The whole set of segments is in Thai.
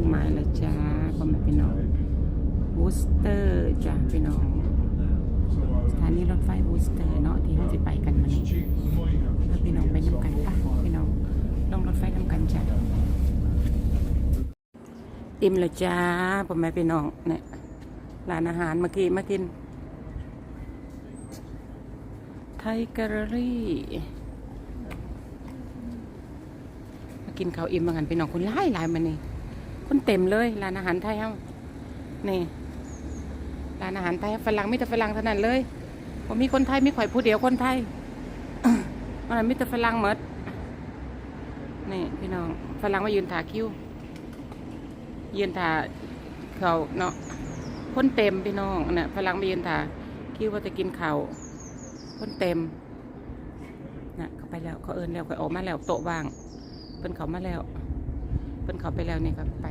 ทุ่งมาแล้วจ้าพ่อแม่พี่น้องบูสเตอร์จ้าพี่น้องสถานีรถไฟบูสเตอร์เนาะที่เราจะไปกันมานี่ถ้พี่น้องไปนำกันปะพี่น้องลงรถไฟนำกันจ้าอิ่มแล้วจ้าพ่อแม่พี่น้องเนี่ยร้านอาหารเมื่อกี้มากิน ไทยแกลเลอรี่มากินข้าวอิ่มบางหันไปน้องคนไล่ไล่มานี่ คนเต็มเลยร้านอาหารไทยเฮานี่ร้านอาหารไทยฝรั่งมีแต่ฝรั่งเท่านั้นเลยผมมีคนไทยมีข่อยผู้เดียวคนไทยมันมีแต่ฝรั่งหมดนี่พี่น้องฝรั่งมายืนถาคิวยืนถาเขาเนาะคนเต็มพี่น้องน่ะฝรั่งมายืนถาคิวว่าจะกินเขาคนเต็มนะเขาไปแล้วเขาเอินแล้วเขาออกมาแล้วโต๊ะว่างเพิ่นเขามาแล้วเพิ่นเขาไปแล้วเนี่ยครับไป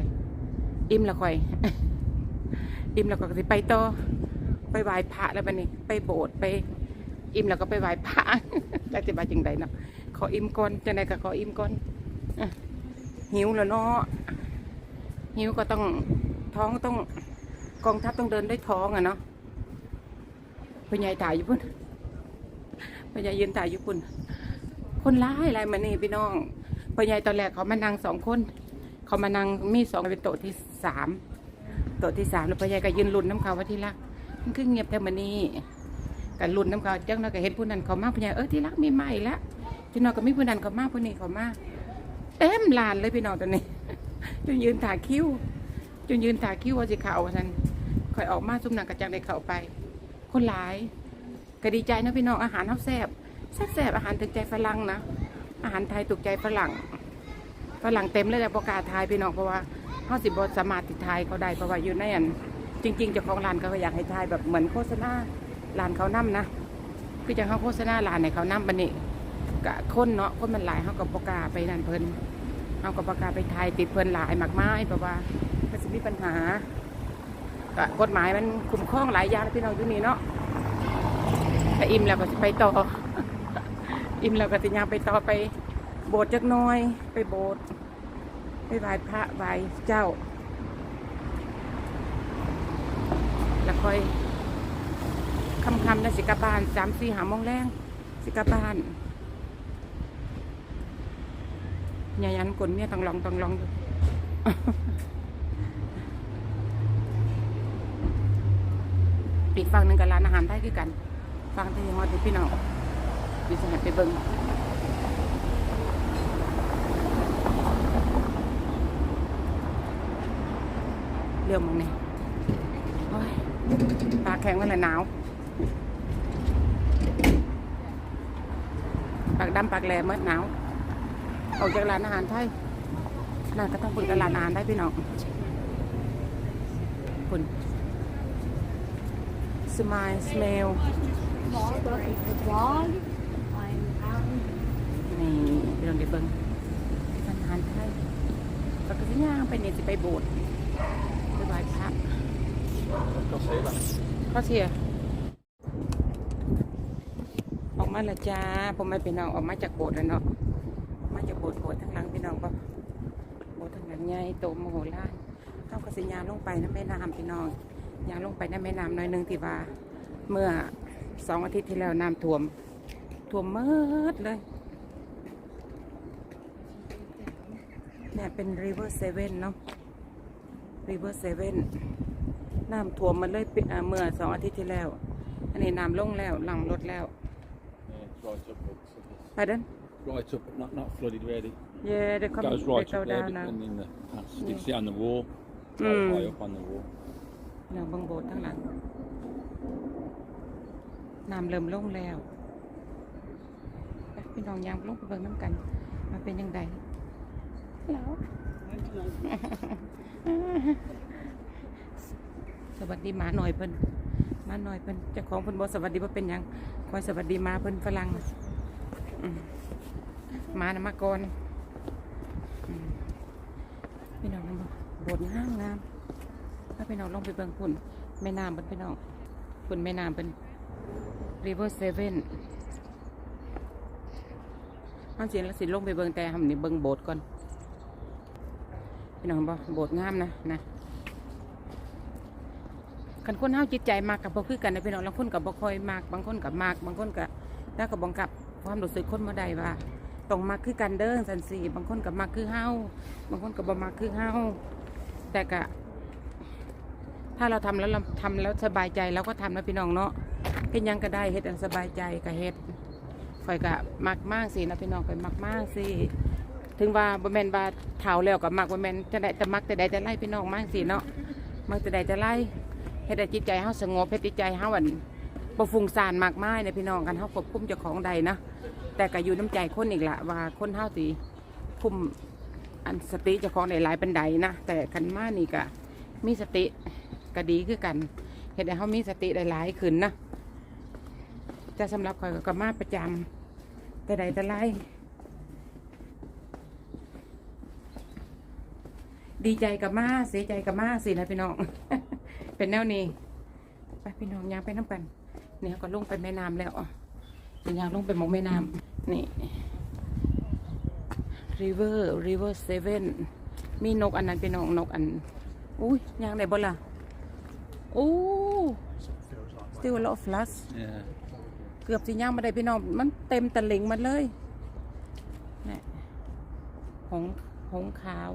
อิ่มแล้วค่อย อิ่มแล้วก็สิไปต่อไปไหว้พระแล้วบัดนี้ ไปโบสถ์ไป อิ่มแล้วก็ไปไหว้พระแล้วจะมาจังใดเนาะขออิ่มก่อนจังใดก็ขออิ่มก่อนหิวแล้วเนาะหิวก็ต้องท้องต้องกองทัพต้องเดินด้วยท้องอะเนาะพ่อใหญ่ถ่ายอยู่พุ่นพญายืนถ่ายอยู่ปุ่นคนร้ายอะไรมานี่พี่น้องพญายตอนแรกเขามานั่งสองคน เขามานั่งมีสองเป็นโต๊ะที่สามโต๊ะที่สามแล้วพี่ใหญายก็ยืนลุ้นน้ำเขาว่าที่รักมันคือเงียบแต่มานี่กันลุ้นน้ำเขาจังนั้นก็เห็นผู้นั้นเขามากพี่ใหญายเออที่รักมีใหม่ละพี่น้องก็มีผู้นั้นเขามากผู้นี้เขามากเต็มลานเลยพี่น้องตอนนี้จนยืนถ่ายคิ้วจนยืนถ่ายคิ้วว่าสิเขาว่าท่านคอยออกมาซุ่มหนังกระจังได้เข้าไป คนหลายก็ดีใจนะพี่น้องอาหารเขาแซ่บแซ่บแซ่บอาหารถึงใจฝรั่งนะอาหารไทยถูกใจฝรั่ง ฝรั่งเต็มเลยแต่ประกล้าศทายพี่น้องเพราะว่าเขาสิบสามารถติดทายเขาได้เพราะว่าอยู่ในอันจริงๆเจ้าของร้านเขาก็อยากให้ทายแบบเหมือนโฆษณาร้านเขานํนะคือจังเขาโฆษณาร้านในเขานํบันนี้กะคนเนาะคนมันหลายเขากับประกล้าศไปนั่นเพิ่นเขากับประกล้าศไปทายติดเพิ่นหลายมากมายเพราะว่าก็สิมีปัญหากฎหมายมันคุ้มครองหลายอย่างพี่น้องอยู่นี่เนาะถ้าอิ่มแล้วก็สิไปต่อ อิ่มแล้วก็สิยางไปต่อไป โบสถ์จักน้อย ไปโบสถ์ไปไหว้พระไหว้เจ้า แล้วค่อยคำคำนะสิกลับานสามสี่หาโมงแรงสิกลับานยายันกลนเมียต้องลองต้องลองอยู่อีกฝั่งหนึ่งกับร้านอาหารไทยคือกันฟังที่ฮอดที่พี่น้องดิฉันไปเบิ่ง เรื่องมึงนี่ปากแข็งมันเลยหนาว ปากดำปากแหลมเมื่อหนาว ออกจากร้านอาหารไทยน่าก็ต้องคุยกับร้านอาหารได้พี่น้องคุณสมายสเมลนี่เรื่องเดี๋ยวเบิ้งทำอาหารไทยปกติย่างไปเนี่ยสิไปโบสถ์ ก็เชียออกมาละจ้าผมไม่เป็นน้องออกมาจากโบสถ์แล้วเนาะมาจากโบสถ์โบสถ์ทางหลังพี่น้องปะโบสถ์ทางหลังใหญ่โตมโหฬารเข้ากระสิยาลงไปน้ำแม่น้ำพี่น้องยางลงไปน้ำแม่น้ำน้อยนึงที่ว่า เมื่อสองอาทิตย์ที่แล้วน้ำท่วมท่วมเมิดเลยเนี่ยเป็น River Seven เนาะ River Seven น้ำท่วมมันเลยปิอ่าเมื่อสองอาทิตย์ที่แล้ว อันนี้น้ำลงแล้วหลังลดแล้ว Yeah, right up, but so ไปเดิน right up, not not flooded really. yeah they come Goes they right go up there down now and in the past. You Yeah. can see it on the wall, Mm. right high up on the wall. เนี่ยเบังโบสถ์ทั้งหลังน้ำเริ่มลงแล้วไปพี่น้องยางลงไปเบิ่งน้ำกันมาเป็นยังไงแล้ว สวัสดีหมาหน่อยเพิ่นหมาหน่อยเพิ่นเจ้าของเพิ่นบ่สวัสดีว่าเป็นยังคอยสวัสดีมาเพิ่นฝรั่งมานะมาก่อนพี่น้องบ่โบสถ์งามงามถ้าพี่น้องลองไปเบิ่งพุ่นแม่น้ำเพิ่นพี่น้องพุ่นแม่น้ำเพิ่น River Seven เอาสิแล้วสิลงไปเบิ่งแต่ทำนี่เบิ่งโบสถ์ก่อนพี่น้องบ่โบสถ์งามนะนะ คันคนเฮาจิตใจมากกับบ่คือกันนะพี่น้องบางคนกับบ่คอยมากบางคนกับมาก บางคนกับแล้วก็บังคับความรู้สึกคนบ่ได้ว่าต้องมากคือกันเด้อสันสีบางคนกับมากคือเฮาบางคนกับบ่มากคือเฮาแต่ก็ถ้าเราทำแล้วเราทำแล้วสบายใจเราก็ทำนะพี่น้องเนาะเป็นยังก็ได้เฮ็ดสบายใจก็เฮ็ดข่อยก็มักมากสินะพี่น้องข่อยมักมากสิถึงว่าบ่แมนว่าเฒ่าแล้วก็มักบ่แมนจะได้แต่มักแต่ใดแต่ไล่พี่น้องมากสิเนาะมักแต่ใดแต่ไล่ เฮ็ดให้จิตใจเฮาสงบเฮ็ดจิตใจเฮาอันบ่ฟุ้งซ่านมากมายนะพี่น้องกันเฮาควบคุมเจ้าของใดนะแต่ก็อยู่น้ำใจคนอีกละว่าคนเฮาสิคุมอันสติเจ้าของได้หลายปานใดนะแต่คันมานี่ก็มีสติก็ดีคือกันเฮ็ดให้เฮามีสติได้หลายขึ้นนะแต่สำหรับข่อยก็มาประจำแต่ใดแต่ไล่ดีใจกับมาเสียใจกับมาสินะพี่น้อง เป็นแนวนี้ ไปพี่น้องยางไปน้ำกันเนี่ยก็ลงไปแม่น้ำแล้วอะเป็นยางลงไปหมองแม่น้ำนี่ river river seven มีนกอันนั้นเป็นนกนกอันอุ้ยยางไหนบ่ล่ะโอ้ still a lot of floods Yeah. เกือบสิย่างมาได้พี่น้องมันเต็มตะหลิงหมันเลยนี่หงหงขาว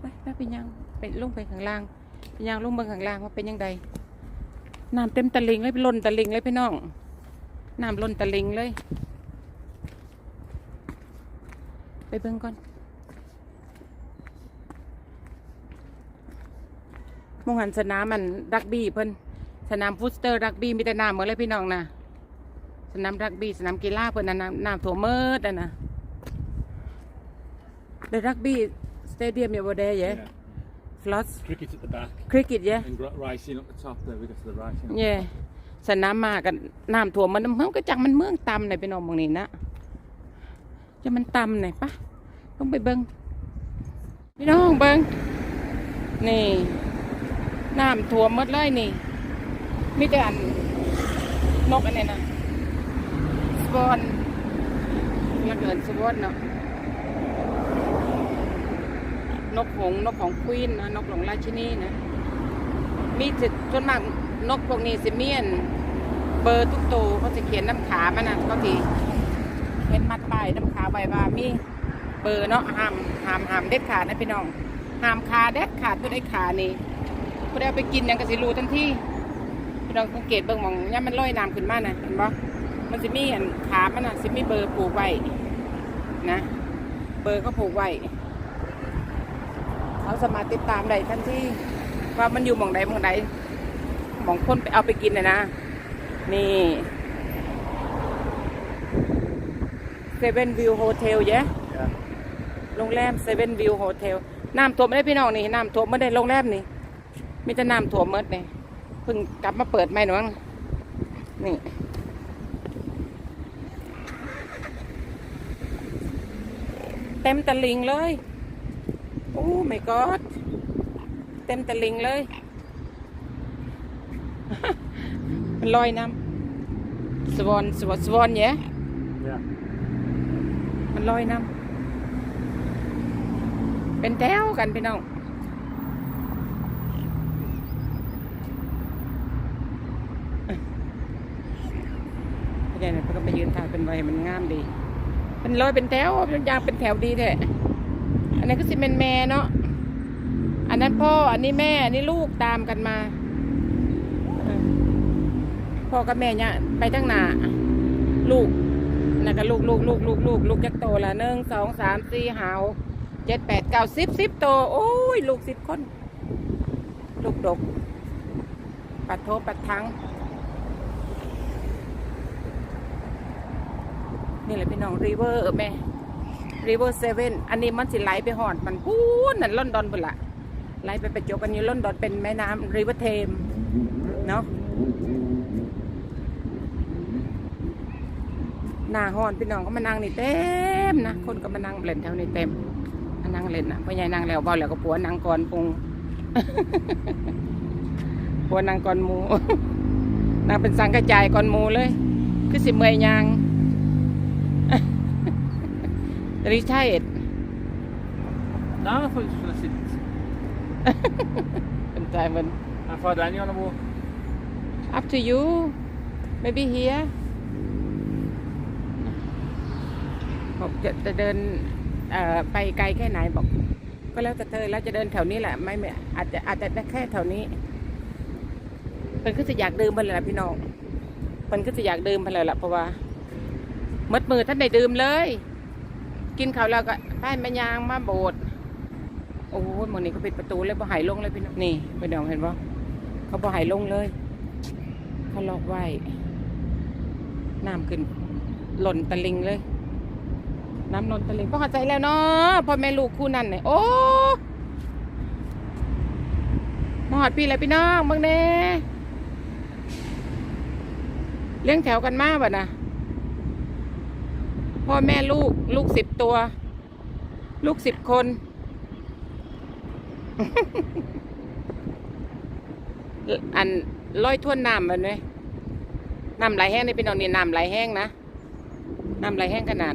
ไปไปเป็นยัง เป็นลงไปข้างล่างเป็นยังลงเบืองข้างล่างว่าเป็นยังไงน้ำเต็มตะลิงเลยไปล้นตะลิงเลยพี่น้องน้ำล้นตะลิงเลย ไปเบิ่งก่อนมองหันสนามมันรักบี้เพิ่นสนามฟุตเตอร์รักบี้มีแต่น้ำเหมดเลยพี่น้องนะสนามรักบี้สนามกีฬาเพิ่นน่ะน้ำน้ำถั่วมเมิดอะนะ The rugby stadium over there, yeah? Yeah. Floods. Cricket at the back Cricket, yeah? and gr- racing up the top there. We go to the racing. Yeah. สนามมากันน้ำท่วมมันเมืองก็จังมันเมืองต่ำในไปนองบางนี้นะจะมันต่ำไหนปะต้องไปเบิงพี่น้องเบิงนี่น้ำท่วมหมดเลยนี่มีแต่อันนกอันนี้นะสปอนแล้วเกินสปอนเนาะ นกหงส์นกของควีนนะนกหลงราชินีนะมีสิส่วนมากนกพวกนี้สิเมียน เบอร์ทุกตัวเขาจะเขียนน้ำขามันนะก็ทีเห็นมัดป้ายน้ำขาใบว่ามีเบอร์เนาะห้ามห้ามห้ามเด็ดขาดนะพี่น้องห้ามขาเด็ดขาดผู้ใดขานี่ผู้ใดเอาไปกินยังกระสิรูทันทีพี่น้องสังเกตเบิ่งหมองย่ามันลอยน้ำขึ้นมานะเห็นปะมันจะมีอันขามันนะสิมีเบอร์ผูกไว้นะ เบอร์ก็ผูกไว้ เขาสามารถติดตามได้ทันทีว่ามันอยู่หมองใดหมองใดหมองคนไปเอาไปกินนะนะ นี่เซเว่นวิวโฮเทลเย้ Yeah. โรงแรมเซเว่นวิวโฮเทลน้ำท่วมไม่ได้พี่น้องนี่น้ำท่วมไม่ได้โรงแรมนี่มีแต่น้ำท่วมหมดนี่เพิ่งกลับมาเปิดใหม่หนูมั้งนี่เต็มตะลิงเลย โอ้ my god เต็มตะลิงเลย มันลอยน้ำสวอนสวอนสวอนเนี่ย Yeah. มันลอยน้ำเป็นแถวกันพี่น้อง พี่เนี่ยเพิ่นก็ไปยืนถ่ายเป็นไว้มันงามดี มันลอยเป็นแถวยางเป็นแถวดีแท้ อันนี้ก็สิเป็นแม่เนาะ อันนั้นพ่อ อันนี้แม่ อันนี้ลูกตามกันมา พ่อกับแม่เนี่ยไปทั้งหนาลูกนั่นก็ลูกลูกลูกลูกลูกลูกจักโตละหนึ่งสองสามสี่หาเจ็ดแปดเก้าสิบสิบโต โอ้ย ลูกสิบคน ลูกดก ปัดโทปัดทั้งนี่แหละพี่น้องรีเวอร์แม่ รีเวอร์เซเว่นอันนี้มันสิไหลไปหอดมันพูนนั่นลอนดอนพุ่นละไหลไปประจบกันอยู่ลอนดอนเป็นแม่น้ำรีเวอร์เทมเนาะหน้าหอนพี่น้องก็มานั่งนี่เต็มนะคนก็มานั่งเล่นแถวนี้เต็มมานั่งเล่นนะพ่อใหญ่นั่งแล้วเบาแล้วก็ผัวนั่งก่อนปุงผัวนั่งก่อนมูนั่งเป็นสังกระจายก่อนมูเลย คือสิเมยยาง ริใช่ No, I thought you were going to sit. เป็นใจมัน How far down you on the walk? up to you maybe here บอกจะจะเดินเอ่อไปไกลแค่ไหนบอก ก็แล้วแต่เธอแล้วจะเดินแถวนี้แหละไม่ไม่อาจจะอาจจะได้แค่แถวนี้เป็นก็จะอยากดื่มไปเลยล่ะพี่น้องมันก็จะอยากดื่มไปเลยล่ะเพราะว่ามัดมือท่านได้ดื่มเลย กินเขาแล้วก็ไปแม่ยางมาโบสถ์โอ้ยหมองนี้ก็ปิดประตูเลยบ่หายลงเลยพี่น้องนี่พี่น้องเห็นปะเขาบ่หายลงเลยเขาล็อกไว้น้ำขึ้นหล่นตะลิงเลย น้ำหล่นตะลิงพ่อเข้าใจแล้วเนาะพ่อแม่ลูกคู่นั่นเนี่ยโอ้มาหอดพี่แล้วพี่น้องบางเน่เลี้ยงแถวกันมาบ่นะ พ่อแม่ลูก ลูกสิบตัว ลูกสิบคน อันร้อยท่วนน้ำมันไหมน้ำไหลแห้งนี่เป็นเอานี่น้ำไหลแห้งนะน้ำไหลแห้งขนาด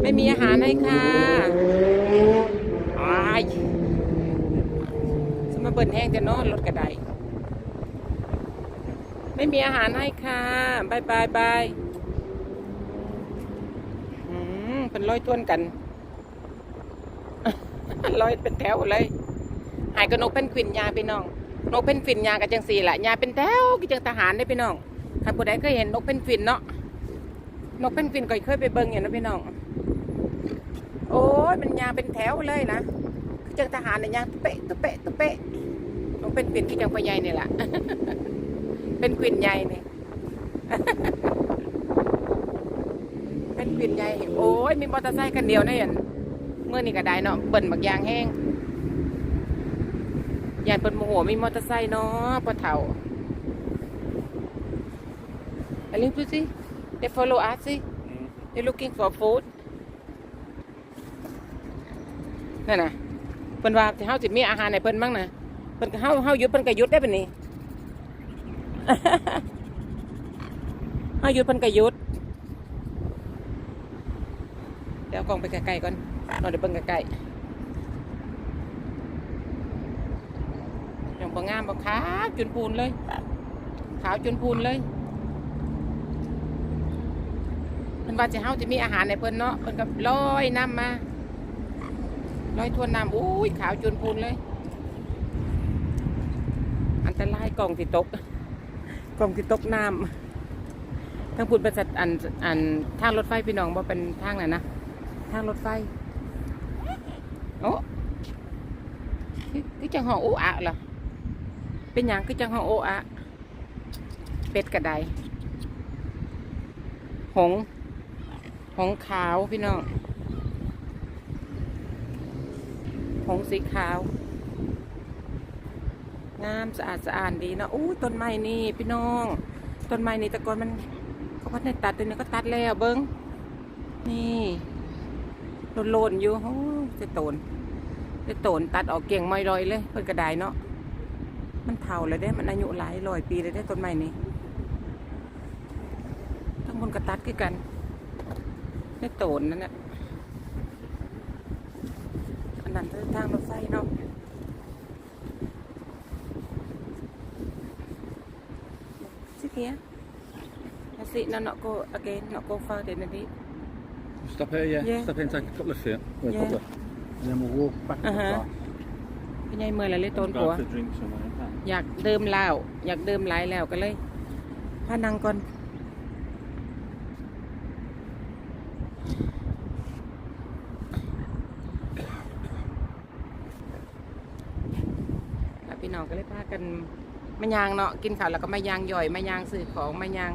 ไม่มีอาหารให้ค่ะอายสมาเบิ่นแห้งจะนอนรถกระไดไม่มีอาหารให้ค่ะบายบายบายอื มเป็นร้อยท่วนกันร้อยเป็นแถวเลย หายกับนกเป็นกวินยาพี่น้อง นกเป็นกวินยากับจังสี่แหละยาเป็นแถวกี่จังทหารได้พี่น้องถ้าผู้ใดเคยเห็นนกเป็นกวินเนาะ นกเป็นกวินก็เคยไปเบิ่งเห็นนะพี่น้อง โอ้ยมันยาเป็นแถวเลยนะคือจังทหารเนี่ยยาตุเปะตุเปะตุเปะนกเป็นกวินที่จังพะใหญ่นี่แหละเป็นกวินใหญ่นี่ เป็นกวินใหญ่โอ้ยมีมอเตอร์ไซค์คันเดียวนะเห็นเมื่อนี่ก็ได้เนาะเบิ่นบักยางแห้งยายเปิดโมโหมีมอเตอร์ไซค์เนาะพอเถ่าอันนี้ดูสิ they follow us สิ they looking for food นั่นน่ะเพิ่นว่าเฮาสิมีอาหารให้เพิ่นบ้างนะเพิ่นก็เฮาเฮาหยุดเพิ่นก็หยุดได้ปะนี่เฮาหยุดเพิ่นก็หยุด เดี๋ยวกล้องไปไกลๆก่อนเราเดี๋ยวเบิ่งไกลๆอย่างบางงามบางขาวจนพูนเลย ขาวจนพูนเลยเพิ่นว่าจะเฮาจะมีอาหารในเพิ่นเนาะเพิ่นก็ลอยน้ำมาลอยทวนน้ำอุ้ยขาวจนพูนเลย อันตรายกล่องที่ตกกล่องที่ตกน้ำทางพูนเป็นสัตว์อันอันทางรถไฟพี่น้องบ่เป็นทางไหนนะ ทางรถไฟ โอ้คือจังห้องอุอะเหรอเป็นหยังคือจังห้องโออะเป็ดกระไดหงส์หงส์ขาวพี่น้อง หงส์สีขาว งามสะอาดสะอาดดีนะอู้ต้นไม้นี่พี่น้อง ต้นไม้นี่ตะกอนมันเขาพัดในตัดตัวนี้ก็ตัดแล้วเบิ้งนี่ โลนๆอยู่โอ้จะโตนจะโตนตัดออกเก่งไม่ลอยเลยเพิ่นกระไดเนาะมันเฒ่าเลยเด้มันอายุหลายร้อยปีเลยเด้ต้นไม้นี้ทั้งบนกระตัดกันได้โตนนั่นแหละอันนั้นทางรถไฟเนาะสิเฮีย That's it. No, not go again. Not go further than it. Stop here, yeah. Yeah. Stop here and take a couple of feet. Well, a Yeah. couple of. And then we'll walk back to Uh-huh. the car. พี่ใหญ่เมื่อไรเลยโตน Go ผัว for a drink somewhere. okay? อยากดื่มเหล้าอยากดื่มหลายแล้วก็เลยพานังก่อน แล้วพี่น้องก็เลยพากันมายางเนาะกินข้าวแล้วก็มายางย่อยมายางซื้อของมายาง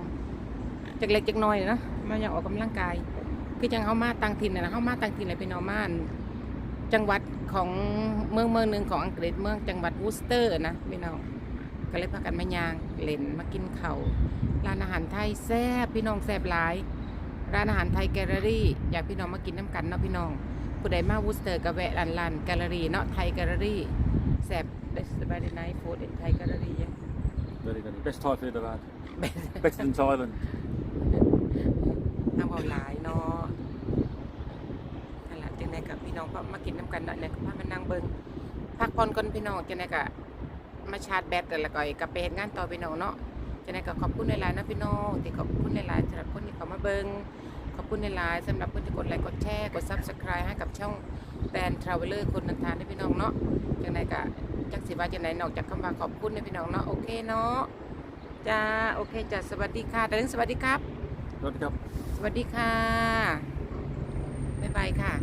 จักเล็กจักน้อยนะมายางออกกำลังกาย คือจังเขามาต่างถิ่นนะนะเขามาต่างถิ่นเลยพี่น้องมาอันจังหวัดของเมืองเมืองหนึ่งของอังกฤษเมืองจังหวัดวูสเตอร์นะพี่น้องก็เลยพากันมายางเล่นมากินเขา่าวร้านอาหารไทยแซ่บพี่น้องแซ่บหลาย ร้านอาหารไทยแกลเลอรี่ อยากพี่น้องมากินน้ำกันเนาะพี่น้องผู้ใดมาวูสเตอร์ก็แวะร้านร้านแกลเลอรี่เนาะไทยแกลเลอรี่แซ่บ That's very nice food in Thai gallery yeah. Very good. Best Thai food I've had. Better than Thailand. ทำเอาหลายเนาะ นั่นแหละจังไดกับพี่น้องก็มากินน้ำกันนั่นแหละก็พามานั่งเบิงพักผ่อนก่อนพี่น้องจังไดก็มาชาร์จแบตแล้วก็กลับไปเฮ็ดงานต่อพี่น้องเนาะจังไดก็ขอบคุณหลายๆนะพี่น้องที่ขอบคุณหลายๆสำหรับคนที่เข้ามาเบิงขอบคุณหลายๆสำหรับคนที่กดไลค์กดแชร์กด Subscribe ให้กับช่องแดนทราเวลเลอร์คนนันทานให้พี่น้องเนาะจังไดก็จักสิว่าจังไดนอกจากคำว่าขอบคุณให้พี่น้องเนาะโอเคเนาะจ้าโอเคจ้ะสวัสดีค่ะแต่ถึงสวัสดีครับ Vodka. สวัสดีค่ะ บ๊ายบายค่ะ